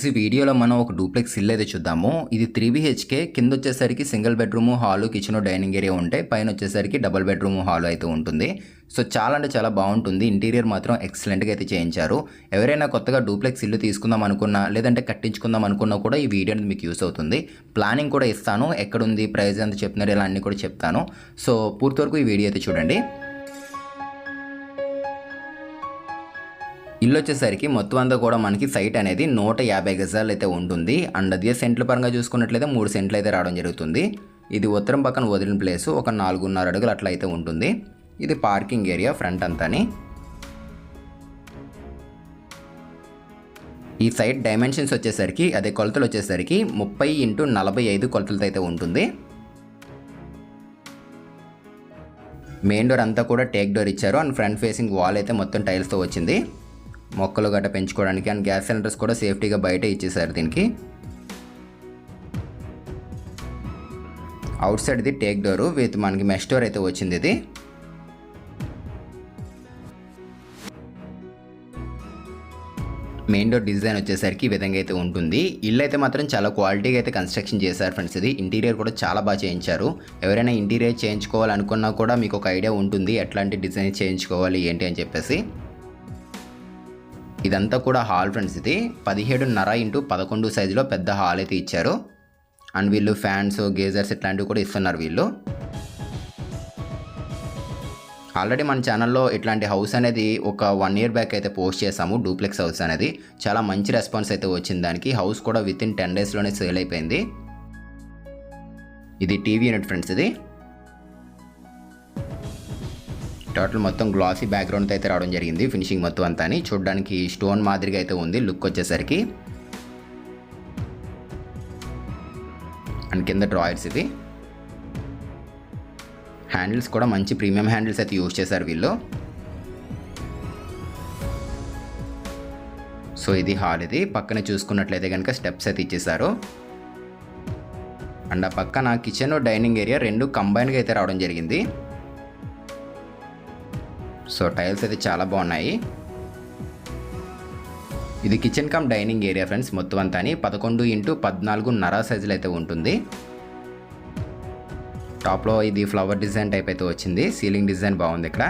ఈరోజు ఈ వీడియోలో మనం ఒక డూప్లెక్స్ ఇల్లు అయితే చూద్దాము. ఇది త్రీ బిహెచ్కే కింద వచ్చేసరికి single bedroom hall kitchen dining area ఉంటాయి పైన వచ్చేసరికి డబుల్ బెడ్రూమ్ హాల్ అయితే ఉంటుంది. సో చాలా అంటే చాలా బాగుంటుంది. ఇంటీరియర్ మాత్రం ఎక్సలెంట్గా అయితే చేయించారు. ఎవరైనా కొత్తగా డూప్లెక్స్ ఇల్లు తీసుకుందాం అనుకున్నా లేదంటే కట్టించుకుందాం అనుకున్నా కూడా ఈ వీడియో అనేది మీకు యూస్ అవుతుంది. ప్లానింగ్ కూడా ఇస్తాను. ఎక్కడుంది ప్రైస్ ఎంత చెప్తున్నారు ఇలా అన్నీ కూడా చెప్తాను. సో పూర్తి వరకు ఈ వీడియో అయితే చూడండి. ఇల్లు వచ్చేసరికి మొత్తం అంతా కూడా మనకి సైట్ అనేది నూట యాభై గజాలు అయితే ఉంటుంది. అండ్ అదే సెంట్ల పరంగా చూసుకున్నట్లయితే మూడు సెంట్లు అయితే రావడం జరుగుతుంది. ఇది ఉత్తరం పక్కన వదిలిన ప్లేస్ ఒక నాలుగున్నర అడుగులు అట్లా అయితే ఉంటుంది. ఇది పార్కింగ్ ఏరియా ఫ్రంట్ అంతాని. ఈ సైట్ డైమెన్షన్స్ వచ్చేసరికి అదే కొలతలు వచ్చేసరికి ముప్పై ఇంటూ నలభై ఐదు కొలతలతో అయితే ఉంటుంది. మెయిన్ డోర్ అంతా కూడా టేక్ డోర్ ఇచ్చారు. అండ్ ఫ్రంట్ ఫేసింగ్ వాల్ అయితే మొత్తం టైల్స్తో వచ్చింది. మొక్కలు గట్ట పెంచుకోవడానికి అండ్ గ్యాస్ సిలిండర్స్ కూడా సేఫ్టీగా బయట ఇచ్చేసారు దీనికి. అవుట్ సైడ్ ఇది టేక్ డోర్ విత్ మనకి మెష్ డోర్ అయితే వచ్చింది ఇది. మెయిన్ డోర్ డిజైన్ వచ్చేసరికి ఈ విధంగా అయితే ఉంటుంది. ఇల్లు అయితే మాత్రం చాలా క్వాలిటీగా అయితే కన్స్ట్రక్షన్ చేశారు ఫ్రెండ్స్ ఇది. ఇంటీరియర్ కూడా చాలా బాగా చేయించారు. ఎవరైనా ఇంటీరియర్ చేయించుకోవాలనుకున్నా కూడా మీకు ఒక ఐడియా ఉంటుంది. ఎట్లాంటి డిజైన్ చేయించుకోవాలి ఏంటి అని చెప్పేసి. ఇదంతా కూడా హాల్ ఫ్రెండ్స్ ఇది. పదిహేడున్నర ఇంటూ పదకొండు సైజులో పెద్ద హాల్ అయితే ఇచ్చారు. అండ్ వీళ్ళు ఫ్యాన్స్ గేజర్స్ ఇట్లాంటివి కూడా ఇస్తున్నారు వీళ్ళు. ఆల్రెడీ మన ఛానల్లో ఇట్లాంటి హౌస్ అనేది ఒక వన్ ఇయర్ బ్యాక్ అయితే పోస్ట్ చేసాము డూప్లెక్స్ హౌస్ అనేది. చాలా మంచి రెస్పాన్స్ అయితే వచ్చింది దానికి. హౌస్ కూడా విత్ ఇన్ టెన్ డేస్లోనే సేల్ అయిపోయింది. ఇది టీవీ యూనిట్ ఫ్రెండ్స్ ఇది. టోటల్ మొత్తం గ్లాసీ బ్యాక్గ్రౌండ్తో అయితే రావడం జరిగింది. ఫినిషింగ్ మొత్తం అంతా అని చూడడానికి స్టోన్ మాదిరిగా అయితే ఉంది. లుక్ వచ్చేసరికి. అండ్ కింద డ్రాయర్స్ ఇవి. హ్యాండిల్స్ కూడా మంచి ప్రీమియం హ్యాండిల్స్ అయితే యూజ్ చేశారు వీళ్ళు. సో ఇది హాల్ ఇది. పక్కన చూసుకున్నట్లయితే కనుక స్టెప్స్ అయితే ఇచ్చేసారు అండ్ ఆ పక్కన కిచెన్ డైనింగ్ ఏరియా రెండు కంబైన్గా అయితే రావడం జరిగింది. సో టైల్స్ అయితే చాలా బాగున్నాయి. ఇది kitchen cum dining area friends మొత్తం అంతా అని పదకొండు ఇంటూ పద్నాలుగు నరా సైజులు అయితే ఉంటుంది. టాప్లో ఇది ఫ్లవర్ డిజైన్ టైప్ అయితే వచ్చింది. సీలింగ్ డిజైన్ బాగుంది ఇక్కడ.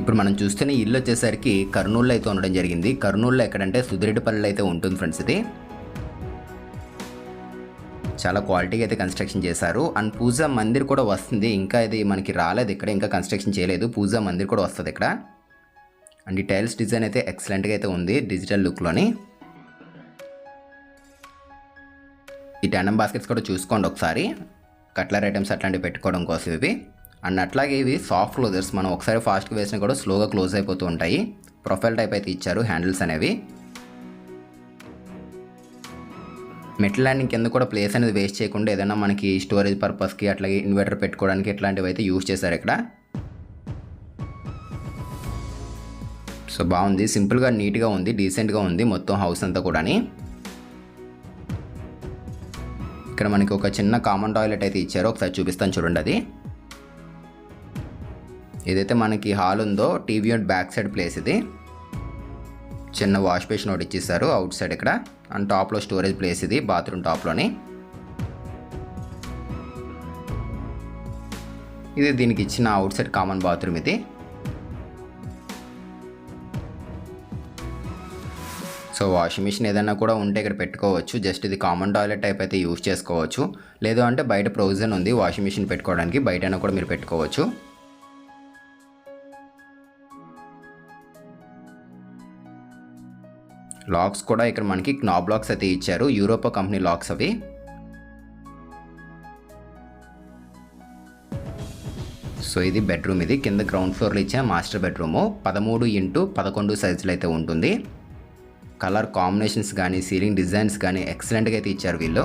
ఇప్పుడు మనం చూస్తున్న ఇల్లు వచ్చేసరికి కర్నూలులో అయితే ఉండడం జరిగింది. కర్నూలులో ఎక్కడంటే సుదిరెడ్డిపల్లిలో అయితే ఉంటుంది ఫ్రెండ్స్ ఇది. చాలా క్వాలిటీగా అయితే కన్స్ట్రక్షన్ చేశారు. అండ్ పూజా మందిర్ కూడా వస్తుంది. ఇంకా ఇది మనకి రాలేదు ఇక్కడ. ఇంకా కన్స్ట్రక్షన్ చేయలేదు. పూజా మందిర్ కూడా వస్తుంది ఇక్కడ. అండ్ ఈ టైల్స్ డిజైన్ అయితే ఎక్సలెంట్గా అయితే ఉంది డిజిటల్ లుక్లోని ఈ టెండం బాస్కెట్స్ కూడా చూసుకోండి ఒకసారి. కట్లర్ ఐటమ్స్ అట్లాంటివి పెట్టుకోవడం కోసం ఇవి. అండ్ అట్లాగే ఇవి సాఫ్ట్ క్లోజర్స్ మనం ఒకసారి ఫాస్ట్గా వేసినా కూడా స్లోగా క్లోజ్ అయిపోతూ ఉంటాయి. ప్రొఫైల్ టైప్ అయితే ఇచ్చారు. హ్యాండిల్స్ అనేవి. మెటల్ ల్యాండింగ్ కింద కూడా ప్లేస్ అనేది వేస్ట్ చేయకుండా ఏదైనా మనకి స్టోరేజ్ పర్పస్కి అట్లాగే ఇన్వర్టర్ పెట్టుకోవడానికి ఇట్లాంటివి అయితే యూజ్ చేశారు ఇక్కడ. సో బాగుంది. సింపుల్గా నీట్గా ఉంది డీసెంట్గా ఉంది మొత్తం హౌస్ అంతా కూడాని. ఇక్కడ మనకి ఒక చిన్న కామన్ టాయిలెట్ అయితే ఇచ్చారో. ఒకసారి చూపిస్తాను చూడండి అది. ఏదైతే మనకి హాల్ ఉందో TV and back side place ఇది. చిన్న వాష్ బేసిన్ ఒకటి ఇచ్చేసారు అవుట్ సైడ్ ఇక్కడ. అండ్ టాప్లో స్టోరేజ్ ప్లేస్ ఇది బాత్రూమ్ టాప్లోని. ఇది దీనికి ఇచ్చిన అవుట్ సైడ్ కామన్ బాత్రూమ్ ఇది. సో వాషింగ్ మిషన్ ఏదైనా కూడా ఉంటే ఇక్కడ పెట్టుకోవచ్చు. జస్ట్ ఇది కామన్ టాయిలెట్ టైప్ అయితే యూజ్ చేసుకోవచ్చు. లేదు అంటే బయట ప్రొవిజన్ ఉంది వాషింగ్ మిషన్ పెట్టుకోవడానికి బయటైనా కూడా మీరు పెట్టుకోవచ్చు. లాక్స్ కూడా ఇక్కడ మనకి క్నాబ్ లాక్స్ అయితే ఇచ్చారు. యూరోపా కంపెనీ లాక్స్ అవి. సో ఇది బెడ్రూమ్ ఇది. కింద గ్రౌండ్ ఫ్లోర్లో ఇచ్చిన మాస్టర్ బెడ్రూము. పదమూడు ఇంటూ పదకొండు సైజులు అయితే ఉంటుంది. కలర్ కాంబినేషన్స్ కానీ సీలింగ్ డిజైన్స్ కానీ ఎక్సలెంట్గా అయితే ఇచ్చారు వీళ్ళు.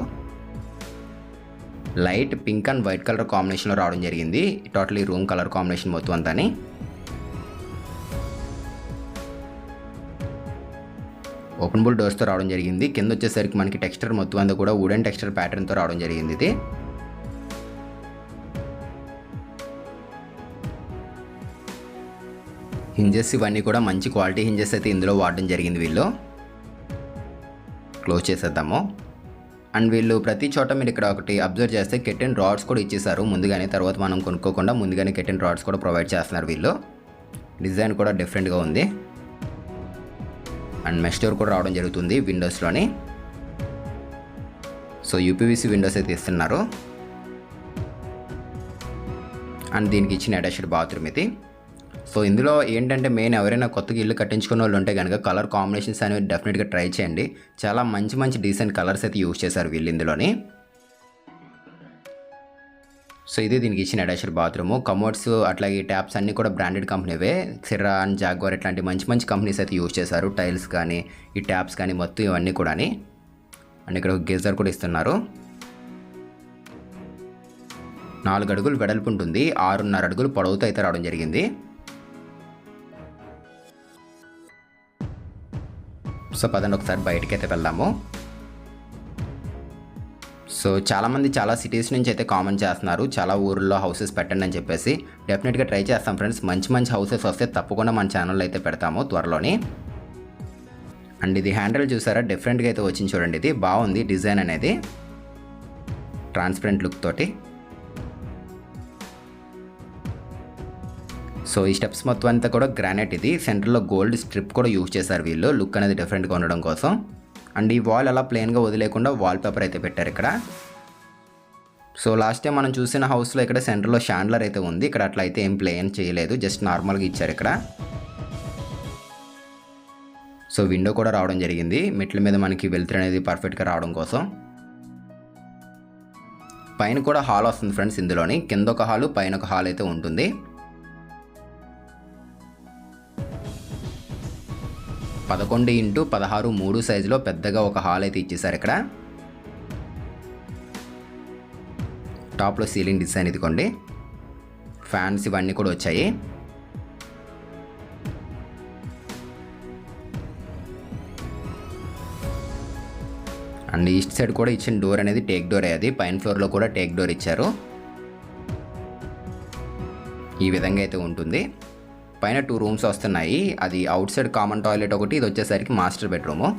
Light pink and white colour కాంబినేషన్లో రావడం జరిగింది. టోటలీ రూమ్ కలర్ కాంబినేషన్ మొత్తం అంతాని. ఓపెన్ బుల్ డోర్స్తో రావడం జరిగింది. కింద వచ్చేసరికి మనకి టెక్స్చర్ మొత్తం అంతా కూడా వుడెన్ టెక్స్చర్ ప్యాటర్న్తో రావడం జరిగింది ఇది. హింజెస్ ఇవన్నీ కూడా మంచి క్వాలిటీ హింజెస్ అయితే ఇందులో వాడడం జరిగింది వీళ్ళు. క్లోజ్ చేసేద్దాము. అండ్ వీళ్ళు ప్రతి చోట మీరు ఇక్కడ ఒకటి అబ్జర్వ్ చేస్తే కెటెన్ రాడ్స్ కూడా ఇచ్చేసారు ముందుగానే తర్వాత మనం కొనుక్కోకుండా ముందుగానే కెటెన్ రాడ్స్ కూడా ప్రొవైడ్ చేస్తున్నారు వీళ్ళు. డిజైన్ కూడా డిఫరెంట్గా ఉంది. అండ్ మెష్ డోర్ కూడా రావడం జరుగుతుంది విండోస్లోని. సో యూపీవీసీ విండోస్ అయితే ఇస్తున్నారు. అండ్ దీనికి ఇచ్చిన అటాచ్డ్ బాత్రూమ్ ఇది. సో ఇందులో ఏంటంటే మెయిన్ ఎవరైనా కొత్తగా ఇల్లు కట్టించుకున్న వాళ్ళు ఉంటే కనుక కలర్ కాంబినేషన్స్ అనేవి డెఫినెట్గా ట్రై చేయండి. చాలా మంచి మంచి డీసెంట్ కలర్స్ అయితే యూజ్ చేశారు వీళ్ళు ఇందులోని. సో ఇది దీనికి ఇచ్చిన అటాచ్డ్ బాత్రూమ్. కమోడ్స్ అట్లాగే ట్యాప్స్ అన్నీ కూడా బ్రాండెడ్ కంపెనీవే. సిర్రా అండ్ జాగ్వార్ ఇట్లాంటి మంచి మంచి కంపెనీస్ అయితే యూజ్ చేశారు. టైల్స్ కానీ ఈ ట్యాప్స్ కానీ మొత్తం ఇవన్నీ కూడా అండ్ ఇక్కడ గేజర్ కూడా ఇస్తున్నారు. నాలుగు అడుగులు వెడల్పు ఉంటుంది. ఆరున్నర అడుగులు పొడవుతో అయితే రావడం జరిగింది. సో పదండి ఒకసారి బయటకి అయితే వెళ్దాము. సో చాలామంది చాలా సిటీస్ నుంచి అయితే కామెంట్ చేస్తున్నారు. చాలా ఊర్లో హౌసెస్ పెట్టండి అని చెప్పేసి. డెఫినెట్గా ట్రై చేస్తాం ఫ్రెండ్స్ మంచి మంచి హౌసెస్ వస్తే తప్పకుండా మన ఛానల్లో అయితే పెడతాము త్వరలోని. అండ్ ఇది హ్యాండిల్ చూసారా? డిఫరెంట్గా అయితే వచ్చింది చూడండి ఇది. బాగుంది డిజైన్ అనేది. ట్రాన్స్పరెంట్ లుక్ తోటి. సో ఈ స్టెప్స్ మొత్తం అంతా కూడా గ్రానైట్ ఇది. సెంటర్లో గోల్డ్ స్ట్రిప్ కూడా యూజ్ చేశారు వీళ్ళు. లుక్ అనేది డిఫరెంట్గా ఉండడం కోసం. అండ్ ఈ వాల్ అలా ప్లెయిన్గా వదిలేకుండా వాల్ పేపర్ అయితే పెట్టారు ఇక్కడ. సో లాస్ట్ టైం మనం చూసిన హౌస్లో ఇక్కడ సెంటర్లో షాండ్లర్ అయితే ఉంది. ఇక్కడ అట్లా అయితే ఏం ప్లేన్ చేయలేదు. జస్ట్ నార్మల్గా ఇచ్చారు ఇక్కడ. సో విండో కూడా రావడం జరిగింది. మెట్ల మీద మనకి వెలుతురు అనేది పర్ఫెక్ట్గా రావడం కోసం. పైన కూడా హాల్ వస్తుంది ఫ్రెండ్స్ ఇందులోని. కింద ఒక హాలు పైన ఒక హాల్ అయితే ఉంటుంది. పదకొండు ఇంటూ పదహారు మూడు సైజులో పెద్దగా ఒక హాల్ అయితే ఇచ్చేసారు ఇక్కడ. టాప్లో సీలింగ్ డిజైన్ ఇదిగోండి. ఫ్యాన్స్ ఇవన్నీ కూడా వచ్చాయి. అండ్ ఈస్ట్ సైడ్ కూడా ఇచ్చిన డోర్ అనేది టేక్ డోర్ అది. పైన ఫ్లోర్లో కూడా టేక్ డోర్ ఇచ్చారు. ఈ విధంగా అయితే ఉంటుంది. పైన టూ రూమ్స్ వస్తున్నాయి. అది అవుట్ సైడ్ కామన్ టాయిలెట్ ఒకటి ఇది వచ్చేసరికి మాస్టర్ బెడ్రూము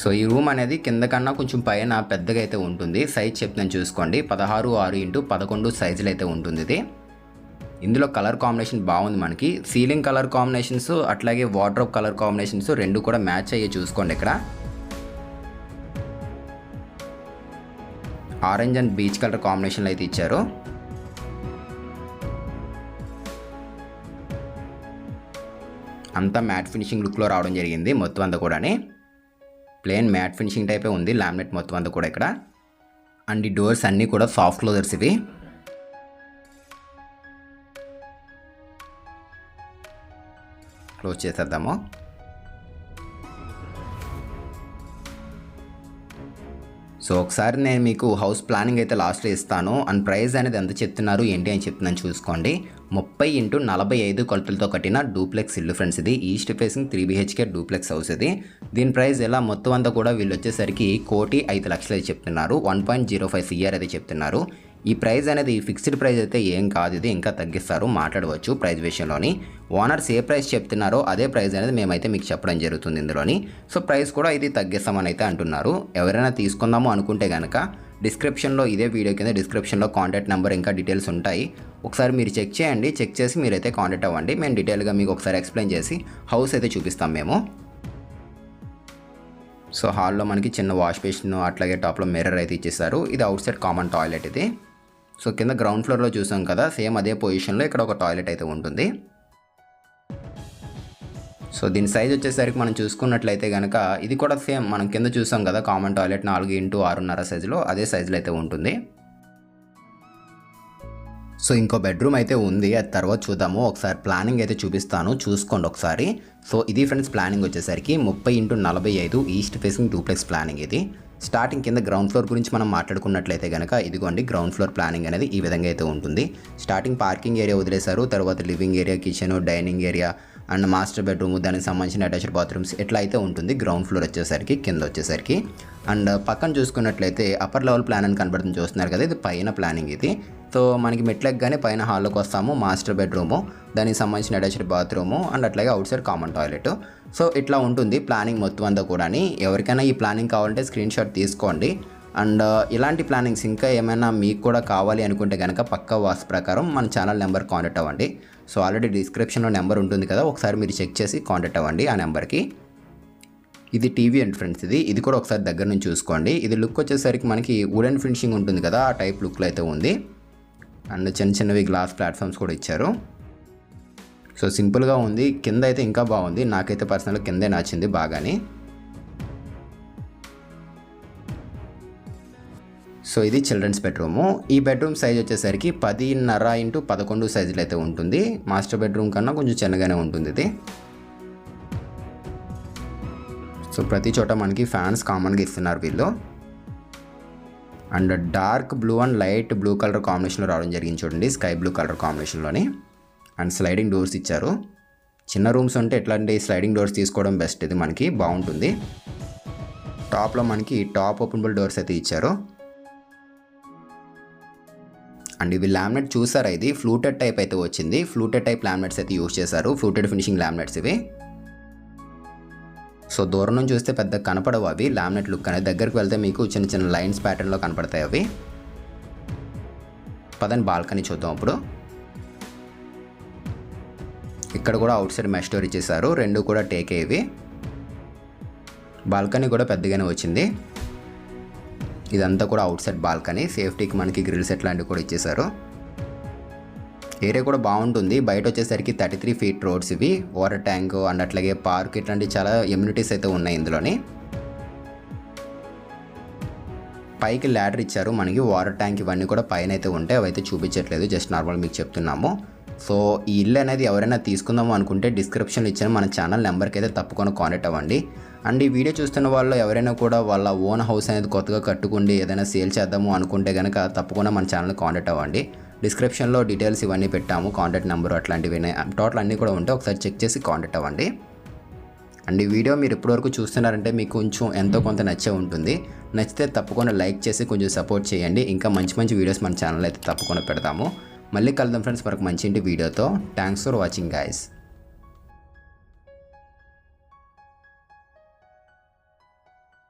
సో ఈ రూమ్ అనేది కింద కన్నా కొంచెం పైన పెద్దగా అయితే ఉంటుంది. సైజ్ చెప్తాను చూసుకోండి. పదహారు ఆరు ఇంటూ పదకొండు సైజులు అయితే ఉంటుంది ఇది. ఇందులో కలర్ కాంబినేషన్ బాగుంది మనకి. సీలింగ్ కలర్ కాంబినేషన్స్ అట్లాగే వాటర్ కలర్ కాంబినేషన్స్ రెండు కూడా మ్యాచ్ అయ్యే చూసుకోండి ఇక్కడ. ఆరెంజ్ అండ్ బీచ్ కలర్ కాంబినేషన్లో అయితే ఇచ్చారు. అంతా మ్యాట్ ఫినిషింగ్ లుక్లో రావడం జరిగింది మొత్తం అంతా కూడా ప్లేన్ మ్యాట్ ఫినిషింగ్ టైపే ఉంది లామినేట్ మొత్తం అంతా కూడా ఇక్కడ. అండ్ ఈ డోర్స్ అన్నీ కూడా సాఫ్ట్ క్లోజర్స్ ఇవి. క్లోజ్ చేసేద్దాము. సో ఒకసారి నేను మీకు హౌస్ ప్లానింగ్ అయితే లాస్ట్లో ఇస్తాను. అండ్ ప్రైస్ అనేది ఎంత చెప్తున్నారు ఏంటి అని చెప్తున్నాను చూసుకోండి. ముప్పై ఇంటూ నలభై ఐదు కొలతలతో కట్టిన డూప్లెక్స్ ఇల్లు ఫ్రెండ్స్ ఇది. East facing three BHK duplex house ఇది. దీని ప్రైస్ ఎలా? మొత్తం అంతా కూడా వీళ్ళు వచ్చేసరికి కోటి ఐదు లక్షలు అయితే చెప్తున్నారు. One point zero five CR అయితే చెప్తున్నారు. ఈ ప్రైస్ అనేది ఫిక్స్డ్ ప్రైస్ అయితే ఏం కాదు ఇది ఇంకా తగ్గిస్తారు మాట్లాడవచ్చు ప్రైస్ విషయంలోని. ఓనర్స్ ఏ ప్రైస్ చెప్తున్నారో అదే ప్రైస్ అనేది మేమైతే మీకు చెప్పడం జరుగుతుంది ఇందులోని. సో ప్రైస్ కూడా ఇది తగ్గిస్తామని అయితే అంటున్నారు. ఎవరైనా తీసుకుందాము అనుకుంటే కనుక డిస్క్రిప్షన్లో ఇదే వీడియో కింద డిస్క్రిప్షన్లో కాంటాక్ట్ నెంబర్ ఇంకా డీటెయిల్స్ ఉంటాయి. ఒకసారి మీరు చెక్ చేయండి చెక్ చేసి మీరైతే కాంటాక్ట్ అవ్వండి. మేము డీటెయిల్గా మీకు ఒకసారి ఎక్స్ప్లెయిన్ చేసి హౌస్ అయితే చూపిస్తాం మేము. సో హాల్లో మనకి చిన్న వాష్ బేసిన్ అట్లాగే టాప్లో మిర్రర్ అయితే ఇచ్చేసారు ఇది అవుట్ సైడ్ కామన్ టాయిలెట్ ఇది. సో కింద గ్రౌండ్ ఫ్లోర్లో చూసాం కదా సేమ్ అదే పొజిషన్లో ఇక్కడ ఒక టాయిలెట్ అయితే ఉంటుంది. సో దీని సైజ్ వచ్చేసరికి మనం చూసుకున్నట్లయితే కనుక ఇది కూడా సేమ్ మనం కింద చూసాం కదా కామన్ టాయిలెట్ నాలుగు ఇంటూ ఆరున్నర సైజులో అదే సైజులో అయితే ఉంటుంది. సో ఇంకో బెడ్రూమ్ అయితే ఉంది అది తర్వాత చూద్దాము. ఒకసారి ప్లానింగ్ అయితే చూపిస్తాను చూసుకోండి ఒకసారి. సో ఇది ఫ్రెండ్స్ ప్లానింగ్ వచ్చేసరికి ముప్పై ఇంటూ నలభై ఐదు ఈస్ట్ ఫేసింగ్ డూప్లెక్స్ ప్లానింగ్ ఇది. స్టార్టింగ్ కింద గ్రౌండ్ ఫ్లోర్ గురించి మనం మాట్లాడుకున్నట్లయితే కనుక ఇదిగోండి గ్రౌండ్ ఫ్లోర్ ప్లానింగ్ అనేది ఈ విధంగా అయితే ఉంటుంది. స్టార్టింగ్ పార్కింగ్ ఏరియా వదిలేశారు తర్వాత living area kitchen dining area and master bedroom దానికి సంబంధించిన అటాచ్డ్ బాత్రూమ్స్ ఎట్లా అయితే ఉంటుంది గ్రౌండ్ ఫ్లోర్ వచ్చేసరికి కింద వచ్చేసరికి. అండ్ పక్కన చూసుకున్నట్లయితే అప్పర్ లెవెల్ ప్లాన్ అని కనబడుతుంది చూస్తున్నారు కదా ఇది పైన ప్లానింగ్ ఇది. సో మనకి మెట్లెక్గానే పైన హాల్లోకి వస్తాము మాస్టర్ బెడ్రూము. దానికి సంబంధించిన అటాచ్డ్ బాత్రూము అండ్ అట్లాగే outside common toilet. So ఇట్లా ఉంటుంది ప్లానింగ్ మొత్తం అంతా కూడా ఎవరికైనా ఈ ప్లానింగ్ కావాలంటే స్క్రీన్ షాట్ తీసుకోండి. అండ్ ఇలాంటి ప్లానింగ్స్ ఇంకా ఏమైనా మీకు కూడా కావాలి అనుకుంటే కనుక పక్క వాస్ ప్రకారం మన ఛానల్ నెంబర్ కాంటాక్ట్ అవ్వండి. సో ఆల్రెడీ డిస్క్రిప్షన్లో నెంబర్ ఉంటుంది కదా ఒకసారి మీరు చెక్ చేసి కాంటాక్ట్ అవ్వండి ఆ నెంబర్కి. ఇది టీవీ అండ్ ఫ్రెండ్స్ ఇది. ఇది కూడా ఒకసారి దగ్గర నుంచి చూసుకోండి. ఇది లుక్ వచ్చేసరికి మనకి వుడెన్ ఫినిషింగ్ ఉంటుంది కదా ఆ టైప్ లుక్లో అయితే ఉంది. అండ్ చిన్న చిన్నవి గ్లాస్ ప్లాట్ఫామ్స్ కూడా ఇచ్చారు. సో సింపుల్గా ఉంది. కింద అయితే ఇంకా బాగుంది. నాకైతే పర్సనల్గా కిందే నచ్చింది బాగానే. సో ఇది చిల్డ్రన్స్ బెడ్రూము. ఈ బెడ్రూమ్ సైజ్ వచ్చేసరికి పదిన్నర ఇంటూ పదకొండు సైజులు అయితే ఉంటుంది. మాస్టర్ బెడ్రూమ్ కన్నా కొంచెం చిన్నగానే ఉంటుంది ఇది. సో ప్రతి చోట మనకి ఫ్యాన్స్ కామన్గా ఇస్తున్నారు వీళ్ళు. And dark blue and light blue colour కాంబినేషన్లో రావడం జరిగింది చూడండి. స్కై బ్లూ కలర్ కాంబినేషన్లోని. అండ్ స్లైడింగ్ డోర్స్ ఇచ్చారు. చిన్న రూమ్స్ ఉంటే ఎట్లాంటి స్లైడింగ్ డోర్స్ తీసుకోవడం బెస్ట్ ఇది మనకి బాగుంటుంది. టాప్లో మనకి టాప్ ఓపెనబుల్ డోర్స్ అయితే ఇచ్చారు. అండ్ ఇవి లామినేట్ చూసారా ఇది? ఫ్లూటెడ్ టైప్ అయితే వచ్చింది. ఫ్లూటెడ్ టైప్ లామినేట్స్ అయితే యూజ్ చేశారు. ఫ్లూటెడ్ ఫినిషింగ్ లామినేట్స్ ఇవి. సో దూరం నుంచి చూస్తే పెద్ద కనపడవు అవి. లామినేట్ లుక్ అనేది దగ్గరికి వెళ్తే మీకు చిన్న చిన్న లైన్స్ ప్యాటర్న్లో కనపడతాయి అవి. పదని బాల్కనీ చూద్దాం అప్పుడు. ఇక్కడ కూడా అవుట్ సైడ్ మెష్ డోర్ ఇచ్చేసారు రెండు కూడా టేక్ ఇవి. బాల్కనీ కూడా పెద్దగానే వచ్చింది. ఇదంతా కూడా అవుట్ సైడ్ బాల్కనీ. సేఫ్టీకి మనకి గ్రిల్స్ ఎట్లాంటివి కూడా ఇచ్చేసారు ఏరియా కూడా బాగుంటుంది. బయట వచ్చేసరికి థర్టీ త్రీ ఫీట్ రోడ్స్ ఇవి. వాటర్ ట్యాంక్ అండ్ అట్లాగే పార్క్ ఇట్లాంటి చాలా ఎమ్యూనిటీస్ అయితే ఉన్నాయి ఇందులోని. పైకి ల్యాడర్ ఇచ్చారు. మనకి వాటర్ ట్యాంక్ ఇవన్నీ కూడా పైన అయితే ఉంటాయి అవైతే చూపించట్లేదు. జస్ట్ నార్మల్ మీకు చెప్తున్నాము. సో ఈ ఇల్లు అనేది ఎవరైనా తీసుకుందాము అనుకుంటే డిస్క్రిప్షన్లో ఇచ్చిన మన ఛానల్ నెంబర్కి అయితే తప్పకుండా కాంటాక్ట్ అవ్వండి. అండ్ ఈ వీడియో చూస్తున్న వాళ్ళు ఎవరైనా కూడా వాళ్ళ ఓన్ హౌస్ అనేది కొత్తగా కట్టుకుండి ఏదైనా సేల్ చేద్దాము అనుకుంటే కనుక తప్పకుండా మన ఛానల్ కాంటాక్ట్ అవ్వండి. డిస్క్రిప్షన్లో డీటెయిల్స్ ఇవన్నీ పెట్టాము కాంటాక్ట్ నెంబర్ అట్లాంటివి టోటల్ అన్నీ కూడా ఉంటే ఒకసారి చెక్ చేసి కాంటాక్ట్ అవ్వండి. అండ్ ఈ వీడియో మీరు ఇప్పటివరకు చూస్తున్నారంటే మీకు కొంచెం ఎంతో కొంత నచ్చే ఉంటుంది. నచ్చితే తప్పకుండా లైక్ చేసి కొంచెం సపోర్ట్ చేయండి. ఇంకా మంచి మంచి వీడియోస్ మన ఛానల్ అయితే తప్పకుండా పెడతాము. మళ్ళీ కలుద్దాం ఫ్రెండ్స్ మరొక మంచి ఇంటి వీడియోతో. Thanks for watching guys